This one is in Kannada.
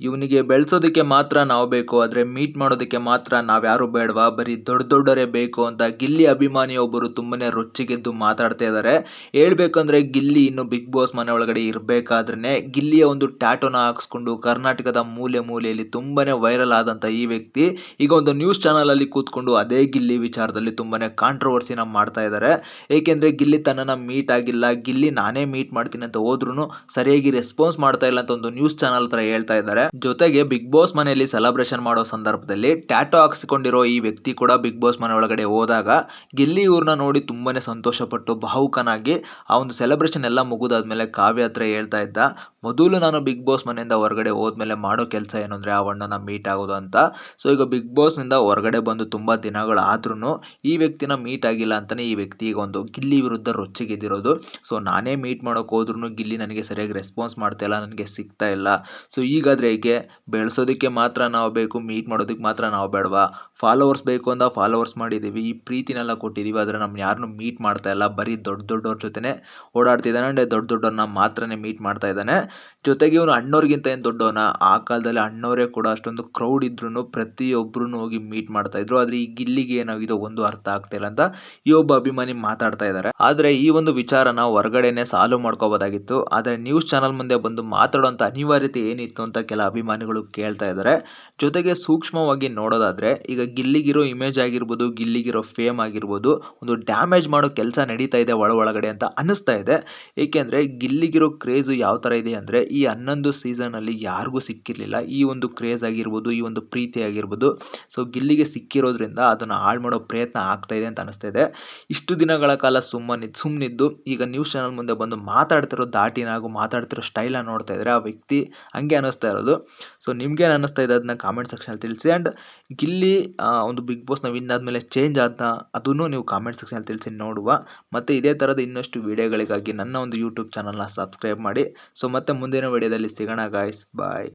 ಇವನಿಗೆ ಬೆಳೆಸೋದಕ್ಕೆ ಮಾತ್ರ ನಾವು ಬೇಕು, ಆದರೆ ಮೀಟ್ ಮಾಡೋದಕ್ಕೆ ಮಾತ್ರ ನಾವ್ಯಾರು ಬೇಡವಾ? ಬರೀ ದೊಡ್ಡ ದೊಡ್ಡರೇ ಬೇಕು ಅಂತ ಗಿಲ್ಲಿ ಅಭಿಮಾನಿ ಒಬ್ಬರು ತುಂಬನೇ ರೊಚ್ಚಿಗೆದ್ದು ಮಾತಾಡ್ತಾ ಇದ್ದಾರೆ ಹೇಳ್ಬೇಕಂದ್ರೆ ಗಿಲ್ಲಿ ಇನ್ನು ಬಿಗ್ ಬಾಸ್ ಮನೆ ಒಳಗಡೆ ಇರಬೇಕಾದ್ರೆ ಗಿಲ್ಲಿಯ ಒಂದು ಟ್ಯಾಟೋನ ಹಾಕಿಸ್ಕೊಂಡು ಕರ್ನಾಟಕದ ಮೂಲೆ ಮೂಲೆಯಲ್ಲಿ ತುಂಬನೇ ವೈರಲ್ ಆದಂಥ ಈ ವ್ಯಕ್ತಿ ಈಗ ಒಂದು ನ್ಯೂಸ್ ಚಾನಲಲ್ಲಿ ಕೂತ್ಕೊಂಡು ಅದೇ ಗಿಲ್ಲಿ ವಿಚಾರದಲ್ಲಿ ತುಂಬನೇ ಕಾಂಟ್ರವರ್ಸಿನ ಮಾಡ್ತಾ ಇದ್ದಾರೆ ಏಕೆಂದರೆ ಗಿಲ್ಲಿ ತನ್ನನ್ನ ಮೀಟ್ ಆಗಿಲ್ಲ, ಗಿಲ್ಲಿ ನಾನೇ ಮೀಟ್ ಮಾಡ್ತೀನಿ ಅಂತ ಹೋದ್ರೂ ಸರಿಯಾಗಿ ರೆಸ್ಪಾನ್ಸ್ ಮಾಡ್ತಾ ಇಲ್ಲ ಅಂತ ಒಂದು ನ್ಯೂಸ್ ಚಾನಲ್ ಹತ್ರ ಹೇಳ್ತಾ ಇದ್ದಾರೆ ಜೊತೆಗೆ ಬಿಗ್ ಬಾಸ್ ಮನೆಯಲ್ಲಿ ಸೆಲೆಬ್ರೇಷನ್ ಮಾಡೋ ಸಂದರ್ಭದಲ್ಲಿ ಟ್ಯಾಟೋ ಹಾಕ್ಸಿಕೊಂಡಿರೋ ಈ ವ್ಯಕ್ತಿ ಕೂಡ ಬಿಗ್ ಬಾಸ್ ಮನೆ ಒಳಗಡೆ ಹೋದಾಗ ಗಿಲ್ಲಿ ಇವ್ರನ್ನ ನೋಡಿ ತುಂಬಾನೇ ಸಂತೋಷಪಟ್ಟು ಭಾವುಕನಾಗಿ ಆ ಒಂದು ಸೆಲೆಬ್ರೇಷನ್ ಎಲ್ಲ ಮುಗಿದಾದ್ಮೇಲೆ ಕಾವ್ಯ ಹತ್ರ ಹೇಳ್ತಾ ಇದ್ದ, ಮೊದಲು ನಾನು ಬಿಗ್ ಬಾಸ್ ಮನೆಯಿಂದ ಹೊರಗಡೆ ಹೋದ್ಮೇಲೆ ಮಾಡೋ ಕೆಲಸ ಏನು ಅಂದ್ರೆ ಆ ಅಣ್ಣನ ಮೀಟ್ ಆಗೋದು ಅಂತ. ಸೊ ಈಗ ಬಿಗ್ ಬಾಸ್ನಿಂದ ಹೊರಗಡೆ ಬಂದು ತುಂಬಾ ದಿನಗಳಾದ್ರೂ ಈ ವ್ಯಕ್ತಿನ ಮೀಟ್ ಆಗಿಲ್ಲ ಅಂತಲೇ ಈ ವ್ಯಕ್ತಿ ಈಗ ಒಂದು ಗಿಲ್ಲಿ ವಿರುದ್ಧ ರೊಚ್ಚಿಗೆದ್ದಿರೋದು. ಸೊ ನಾನೇ ಮೀಟ್ ಮಾಡೋಕೆ ಹೋದ್ರೂ ಗಿಲ್ಲಿ ನನಗೆ ಸರಿಯಾಗಿ ರೆಸ್ಪಾನ್ಸ್ ಮಾಡ್ತಾ ಇಲ್ಲ, ನನಗೆ ಸಿಗ್ತಾ ಇಲ್ಲ. ಸೊ ಈಗಾದರೆ ಹೇಗೆ ಬೆಳೆಸೋದಕ್ಕೆ ಮಾತ್ರ ನಾವು ಬೇಕು ಮೀಟ್ ಮಾಡೋದಕ್ಕೆ ಮಾತ್ರ ನಾವು ಬೇಡವಾ? ಫಾಲೋವರ್ಸ್ ಬೇಕು ಅಂತ ಫಾಲೋವರ್ಸ್ ಮಾಡಿದ್ದೀವಿ ಈ ಪ್ರೀತಿನೆಲ್ಲ ಕೊಟ್ಟಿದ್ದೀವಿ ಆದರೆ ನಮ್ಮ ಯಾರನ್ನೂ ಮೀಟ್ ಮಾಡ್ತಾ ಇಲ್ಲ. ಬರೀ ದೊಡ್ಡ ದೊಡ್ಡವ್ರ ಜೊತೆನೇ ಓಡಾಡ್ತಿದ್ದಾನೆ ಅಂದರೆ ದೊಡ್ಡ ದೊಡ್ಡವ್ರನ್ನ ಮಾತ್ರನೇ ಮೀಟ್ ಮಾಡ್ತಾ ಇದ್ದಾನೆ. ಜೊತೆಗೆ ಇವನು ಅಣ್ಣವ್ರಿಗಿಂತ ಏನು ದೊಡ್ಡವನ? ಆ ಕಾಲದಲ್ಲಿ ಅಣ್ಣವರೇ ಕೂಡ ಅಷ್ಟೊಂದು ಕ್ರೌಡ್ ಇದ್ರೂ ಪ್ರತಿಯೊಬ್ಬರೂ ಹೋಗಿ ಮೀಟ್ ಮಾಡ್ತಾ ಇದ್ರು. ಆದರೆ ಈ ಗಿಲ್ಲಿಗೆ ಏನಾಗಿದೆ ಒಂದು ಅರ್ಥ ಆಗ್ತಿಲ್ಲ ಅಂತ ಈ ಒಬ್ಬ ಅಭಿಮಾನಿ ಮಾತಾಡ್ತಾ ಇದ್ದಾರೆ. ಆದರೆ ಈ ಒಂದು ವಿಚಾರನ ಹೊರಗಡೆನೆ ಸಾಲ್ವ್ ಮಾಡ್ಕೋಬೋದಾಗಿತ್ತು. ಆದರೆ ನ್ಯೂಸ್ ಚಾನಲ್ ಮುಂದೆ ಬಂದು ಮಾತಾಡುವಂಥ ಅನಿವಾರ್ಯತೆ ಏನಿತ್ತು ಅಂತ ಕೆಲ ಅಭಿಮಾನಿಗಳು ಕೇಳ್ತಾ ಇದ್ದಾರೆ. ಜೊತೆಗೆ ಸೂಕ್ಷ್ಮವಾಗಿ ನೋಡೋದಾದರೆ, ಈಗ ಗಿಲ್ಲಿಗಿರೋ ಇಮೇಜ್ ಆಗಿರ್ಬೋದು, ಗಿಲ್ಲಿಗಿರೋ ಫೇಮ್ ಆಗಿರ್ಬೋದು, ಒಂದು ಡ್ಯಾಮೇಜ್ ಮಾಡೋ ಕೆಲಸ ನಡೀತಾ ಇದೆ ಒಳ ಒಳಗಡೆ ಅಂತ ಅನ್ನಿಸ್ತಾ ಇದೆ. ಏಕೆಂದರೆ ಗಿಲ್ಲಿಗಿರೋ ಕ್ರೇಜು ಯಾವ ಥರ ಇದೆ ಅಂದರೆ, ಈ ಹನ್ನೊಂದು ಸೀಸನಲ್ಲಿ ಯಾರಿಗೂ ಸಿಕ್ಕಿರಲಿಲ್ಲ. ಈ ಒಂದು ಕ್ರೇಜ್ ಆಗಿರ್ಬೋದು, ಈ ಒಂದು ಪ್ರೀತಿ ಆಗಿರ್ಬೋದು. ಸೊ ಗಿಲ್ಲಿಗೆ ಸಿಕ್ಕಿರೋದ್ರಿಂದ ಅದನ್ನು ಹಾಳು ಮಾಡೋ ಪ್ರಯತ್ನ ಆಗ್ತಾ ಇದೆ ಅಂತ ಅನಿಸ್ತಾ ಇದೆ. ಇಷ್ಟು ದಿನಗಳ ಕಾಲ ಸುಮ್ಮನೆ ಸುಮ್ಮನಿದ್ದು ಈಗ ನ್ಯೂಸ್ ಚಾನಲ್ ಮುಂದೆ ಬಂದು ಮಾತಾಡ್ತಿರೋ ದಾಟಿನ ಹಾಗೂ ಮಾತಾಡ್ತಿರೋ ಸ್ಟೈಲನ್ನು ನೋಡ್ತಾ ಇದ್ದರೆ ಆ ವ್ಯಕ್ತಿ ಹಂಗೆ ಅನ್ನಿಸ್ತಾ ಇರೋದು. ಸೊ ನಿಮ್ಗೇನು ಅನ್ನಿಸ್ತಾ ಇದೆ? ಅದನ್ನ ಕಾಮೆಂಟ್ ಸೆಕ್ಷನಲ್ಲಿ ತಿಳಿಸಿ. ಆ್ಯಂಡ್ ಗಿಲ್ಲಿ ಒಂದು ಬಿಗ್ ಬಾಸ್ನ ವಿನ್ ಆದಮೇಲೆ ಚೇಂಜ್ ಆದ ಅದನ್ನು ನೀವು ಕಾಮೆಂಟ್ ಸೆಕ್ಷನಲ್ಲಿ ತಿಳಿಸಿ ನೋಡುವ. ಮತ್ತು ಇದೇ ಥರದ ಇನ್ನಷ್ಟು ವೀಡಿಯೋಗಳಿಗಾಗಿ ನನ್ನ ಒಂದು ಯೂಟ್ಯೂಬ್ ಚಾನಲ್ನ ಸಬ್ಸ್ಕ್ರೈಬ್ ಮಾಡಿ. ಸೊ ಮತ್ತೆ ಮುಂದಿನ ವೀಡಿಯೋದಲ್ಲಿ ಸಿಗೋಣ ಗಾಯ್ಸ್ ಬಾಯ್